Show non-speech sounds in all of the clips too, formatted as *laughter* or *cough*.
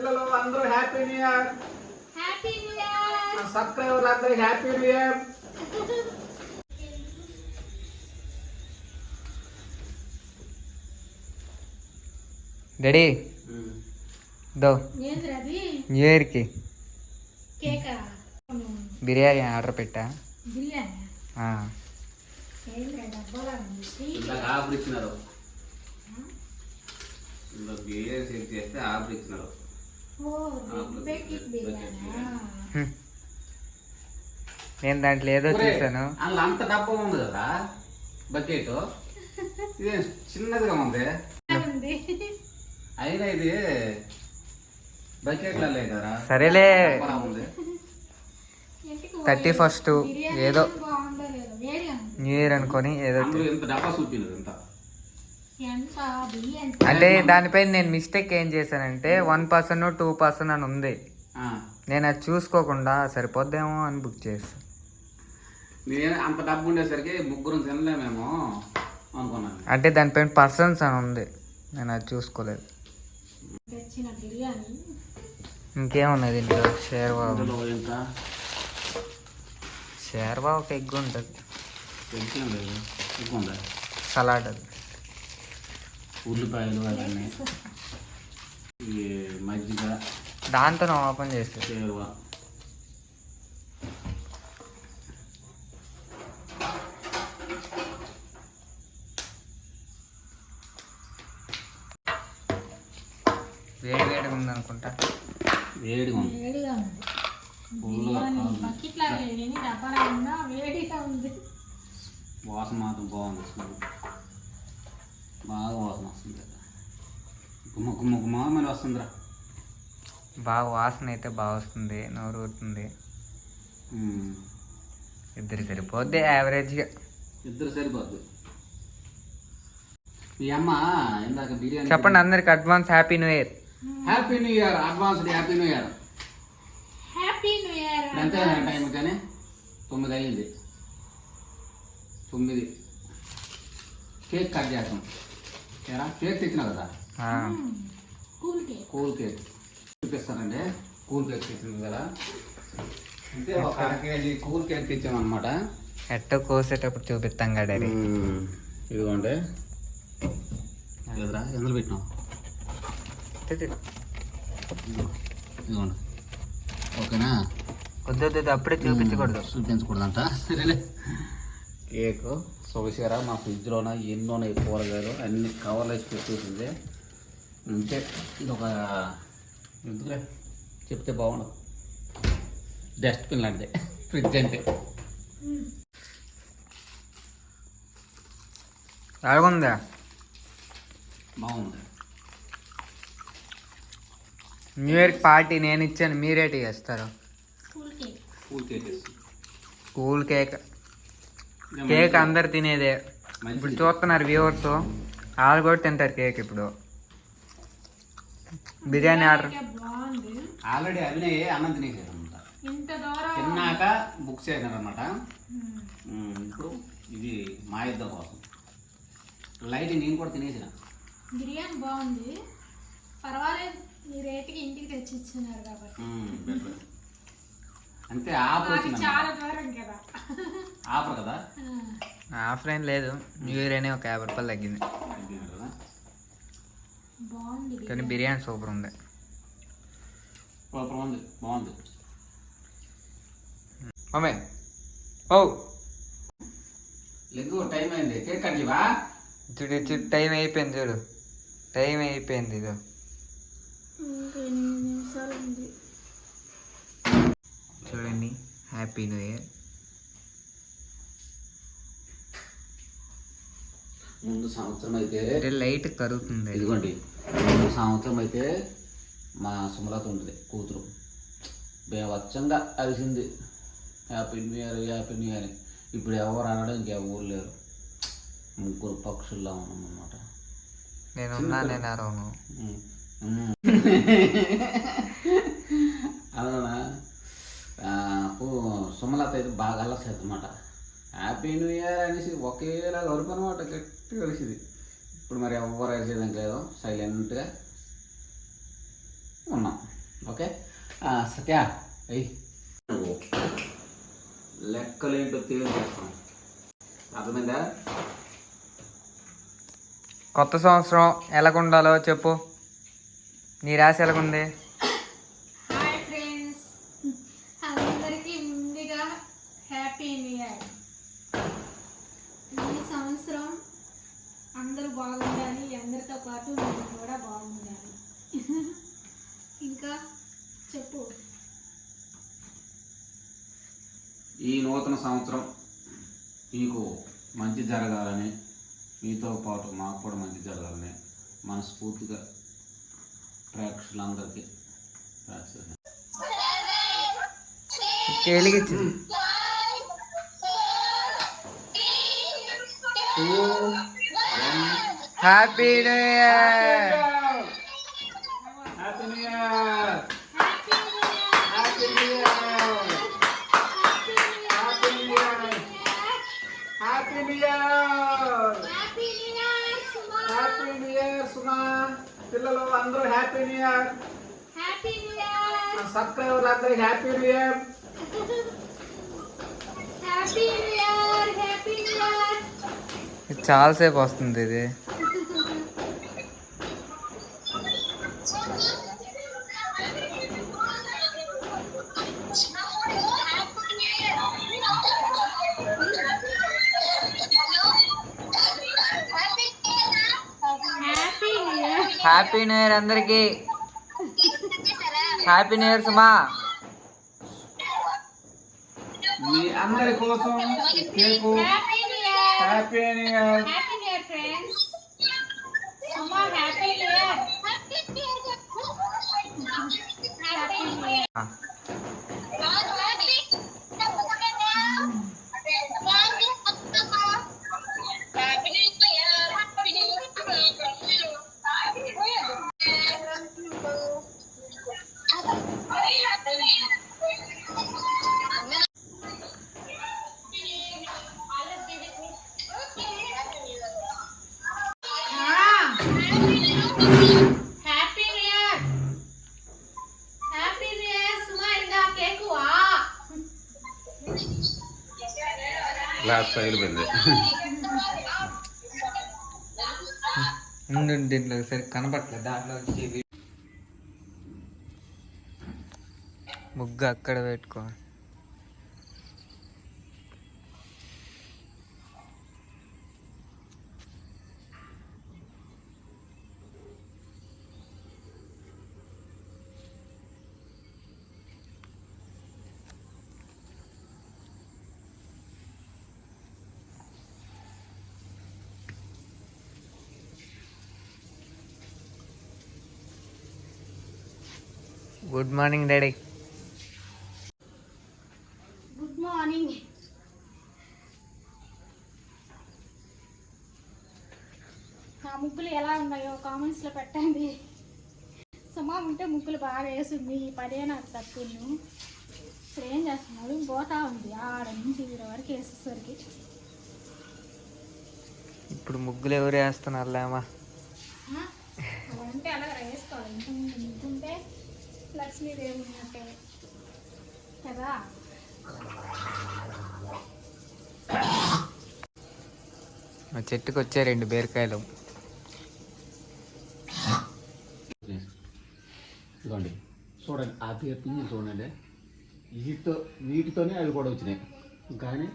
పిల్లలు అందరూ happy new year happy new year సబ్స్క్రైబర్లు అందరూ హ్యాపీ న్యూ ఇయర్ డాడీ దో. న్యూ ఇయర్కి కేకా? బిర్యానీ ఆర్డర్ పెట్టా. బిర్యానీ? సెట్ చేస్తే ఆఫర్ ఇచ్చినారు. నేను దాంట్లో ఏదో చూసాను అందులో అంత డబ్బా ఉంది కదా బకెట్? ఇది చిన్నదిగా ఉంది? అయినా ఇది బకెట్లో సరేలే. థర్టీ ఫస్ట్ ఏదో న్యూ ఇయర్ అనుకొని ఏదో డబ్బా చూపినది ఇంత. అంటే దానిపైన నేను మిస్టేక్ ఏం చేశానంటే వన్ పర్సన్ టూ పర్సన్ అని ఉంది. ఆ. నేను అది చూసుకోకుండా సరిపోద్దేమో అని బుక్ చేస్తాను నేను అంత డబ్బు ఉండేసరికి ముగ్గురు తినలేమేమో అనుకున్నాను. అంటే దానిపైన పర్సన్స్ అని ఉంది. నేను అది చూసుకోలేదు. ఇంకేమున్నది ఇంట్లో ఇంకా షేర్వా ఒక ఎగ్ ఉంటుంది సలాడ్ అది. ఉల్లిపాయలు అవన్నీ. ఈ మజ్జిగ దాంతో ఓపెన్ చేసేది చేరువ వేడి వేడిగా ఉంది. వేడిగా ఉంది. బకెట్ లాగా వేడిగా ఉంది. వాసన మాత్రం బాగుంది స్మెల్ బాగా వాసన వస్తుంది గుమ్మ గుమ్మ గుమ్మ వస్తుందిరా బాగా వాసన అయితే బాగా వస్తుంది నోరు ఊరుతుంది. ఉమ్. ఇద్దరు సరిపోద్ది యావరేజ్గా. ఇద్దరు సరిపోద్ది. మీ అమ్మ ఇందాక బిర్యానీ చెప్పండి అందరికి advance happy new year happy new year advanced happy new year happy new year ఎంత టైం కానీ? తొమ్మిది అయ్యింది తొమ్మిది. కేక్ కట్ చేస్తాం ఏరా కేక్ తెచ్చినా కదా? Cool cake. Cool cake. చూపిస్తానండి. కూల్ కేక్ తెచ్చింది కదా? అంటే ఒక అర కేజీ కూల్ కేక్ తెచ్చామన్నమాట. ఎట్ట కోసేటప్పుడు చూపిస్తాం కదా ఇదిగోండి. ఎదురా ఎందులో పెట్టినాం ఇదిగోండి. ఓకేనా? వద్దు, అప్పుడే చూపించకూడదు. చూపించకూడదంట. సరేలే. సొగసారా మా ఫ్రిడ్జ్లోన ఎన్నో ఉన్నాయి కూరగాయలు అన్ని కవర్లు వేసి పెట్టేసింది. అంతే ఇది ఒక ఎందుకులే చెప్తే బాగుండదు డస్ట్బిన్ లాంటిది ఫ్రిడ్జ్ అంటే. ఎలాగుందా బాగుంది. న్యూ ఇయర్ పార్టీ నేను ఇచ్చాను మీరేటి చేస్తారు? Cool cake cool cake cake. అందరు తినేదే. ఇప్పుడు చూస్తున్నారు వ్యూవర్స్ వాళ్ళు కూడా తింటారు కేక్ ఇప్పుడు. బిర్యానీ ఆర్డర్. ఆల్రెడీ అభినయ్ అన్నం దూరం. తిన్నాక బుక్ చేశారు అనమాట. ఇప్పుడు ఇది మా ఇద్దరు కోసం. లైట్ నేను కూడా తినేసిన. బిర్యానీ బాగుంది. పర్వాలేదు ఈ రేటుకి ఇంటికి తెచ్చి ఇచ్చినారు కాబట్టి. అంతే ఆఫర్ చాలా దూరం కదా. ఆఫర్ కదా? ఆ, ఆఫ్లైన్ లేదు. న్యూ ఇయర్ అనే ఒక యాభై రూపాయలు తగ్గింది. కానీ బిర్యానీ. సూపర్ ఉంది. సూపర్ ఉంది బాగుంది. మమ్మీ. ఓ. టైం అయింది. కేక్ కట్ చూడు చూడు టైం అయిపోయింది చూడు. టైం అయిపోయింది ఇదో ఇంకా ఎనిమిది నిమిషాలు ఉంది చూడండి. హ్యాపీ న్యూ ఇయర్ ముందు సంవత్సరం అయితే అంటే లైట్ కరుగుతుంది. ఇదిగోండి. ముందు సంవత్సరం అయితే మా సుమలత ఉంటుంది కూతురు. బేవచ్చంగా అరిసింది. Happy new year happy new year. ఇప్పుడు ఎవరు అనడం ఇంకెవరు లేరు. ముగ్గురు పక్షుల్లా ఉన్నాం అనమాట నేనున్నా నేను అరవను. *laughs* అవునా అయితే బాగా అలసేది అనమాట హ్యాపీ న్యూ ఇయర్ అనేసి ఒకేలా కలుపు అనమాట గట్టి కలిసింది ఇప్పుడు మరి ఎవరు వేసేదానికి లేదు సైలెంట్గా ఉన్నాం. ఓకే ఆ, సత్య అయ్యి నువ్వు లెక్కలేంటో తేల్చేస్తాం అర్థమైందా? కొత్త సంవత్సరం ఎలాగుండాలో చెప్పు. నీ రాశి ఎలాగుంది హాయ్ ఫ్రెండ్స్ అందరికీ ముందుగా హ్యాపీ న్యూ ఇయర్ ఈ సంవత్సరం అందరూ బాగుండాలి అందరితో పాటు నేను కూడా బాగుండాలి. *laughs* ఇంకా చెప్పు. ఈ నూతన సంవత్సరం మీకు మంచి జరగాలని మీతో పాటు మాకు కూడా మంచి జరగాలని మనస్ఫూర్తిగా ప్రేక్షకులందరికీ ప్రేక్షకులు happy new year happy new year happy new year happy new year happy new year happy new year Suma పిల్లలు అందరూ happy new year happy new year సబ్స్క్రైబర్లు అందరికి happy new year happy new year happy new year ఇది చాలాసేపు వస్తుంది ఇది happy new year అందరికి. Happy new year Suma. మీ అందరి కోసం ఈ cake happy new year happy new year glass పగిలిపోయింది ఉండు దీంట్లో సరి కనపట్లేదు దాంట్లో వచ్చి ముగ్గు అక్కడ పెట్టుకో. Good morning daddy. Good morning. నా ముగ్గులు ఎలా ఉన్నాయో కామెంట్స్లో పెట్టండి. సుమా ఉంటే ముగ్గులు బాగా వేసింది ఈ పదే నాకు తప్పును ఇప్పుడు ఏం చేస్తున్నాడు? పోతా ఉంది. ఆడ నుంచి ఈడ వరకు వేసేసరికి. ఇప్పుడు ముగ్గులు ఎవరు వేస్తున్నారు లేమా ఆ? అలా ఉంటే అలా వేసుకోవాలి? ఇంత ముగ్గుంటే లక్ష్మీదేవి ఉన్నట్టే కదా? మా చెట్టుకు వచ్చే రెండు బీరకాయలు. ఇదిగోండి. చూడండి ఆ తీర్పుని చూడండి. వీటితో వీటితోనే అవి కూడా వచ్చినాయి. కానీ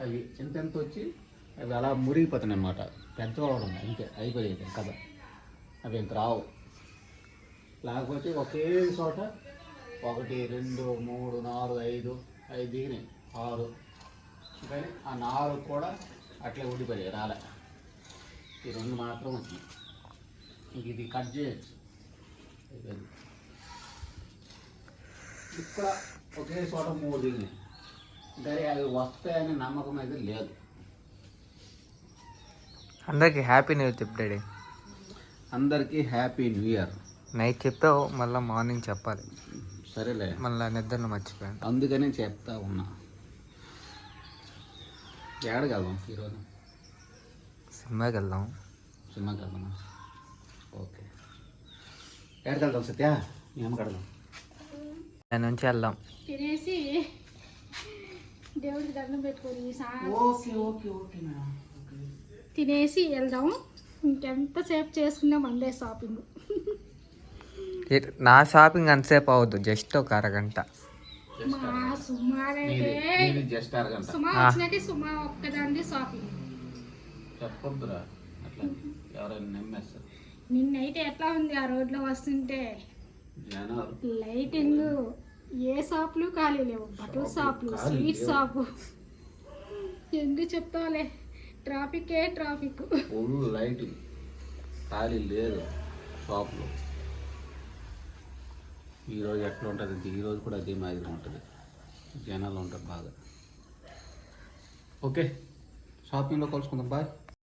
అవి ఎంతెంత వచ్చి అవి అలా మురిగిపోతున్నాయి అనమాట పెద్ద అవడం అంతే అయిపోయేది కదా అవి ఇంక రావు. లేకపోతే ఒకే చోట ఒకటి రెండు మూడు నాలుగు ఐదు ఐదు దిగినాయి. ఆరు. కానీ ఆ నాలుగు కూడా అట్లే ఉండిపోయాయి రాలే. ఈ రెండు మాత్రం వచ్చినాయి. ఇంక ఇది కట్ చేయొచ్చు. ఇక్కడ ఒకే చోట మూడు దిగినాయి. కానీ అవి వస్తాయనే నమ్మకం అయితే లేదు. అందరికి హ్యాపీ న్యూ ఇయర్ చెప్పు డాడీ. అందరికీ హ్యాపీ న్యూ ఇయర్. నైట్ చెప్పావు మళ్ళీ మార్నింగ్ చెప్పాలి. సరేలే. మళ్ళీ నిద్రలో మర్చిపోయాను. అందుకనే చెప్తా ఉన్నా. ఏడకి వెళ్దాం ఈరోజు? సినిమాకి వెళ్దాం సినిమాకి వెళ్దామా ఓకే. ఏడకి వెళ్దాం సత్య? మీ అమ్మకి వెళ్దాం. దాని నుంచి వెళ్దాం. తినేసి దేవుడికి దండం పెట్టుకొని okay okay okay madam. Okay. తినేసి వెళ్దాం. ఇంకెంతసేపు చేసుకున్నా మందే షాపింగ్. నా షాపింగ్ అంతసేపు అవద్దు జస్ట్ ఒక అరగంట. మా సుమారైతే ఇది జస్ట్ అరగంట. సుమా వచ్చినాకే సుమా ఒక్కదాన్ని షాపింగ్. చెప్పొద్దురా అట్లా ఎవరైనా నమ్మేస్తారు నిన్నైతే ఎట్లా ఉంది ఆ రోడ్లో వస్తుంటే? లైటింగ్ ఏ షాపులు ఖాళీ లేవు. బట్టల షాపులు స్వీట్. షాపు. ఎందుకు చెప్తావులే? ట్రాఫికే ట్రాఫిక్. Full lighting. ఖాళీ లేదు షాప్లో. ఈరోజు ఎట్లా ఉంటుంది? ఈరోజు కూడా అదే మాదిరిగా ఉంటుంది. జనాలు ఉంటారు బాగా. ఓకే. షాపింగ్లో కలుసుకుందాం. బాయ్.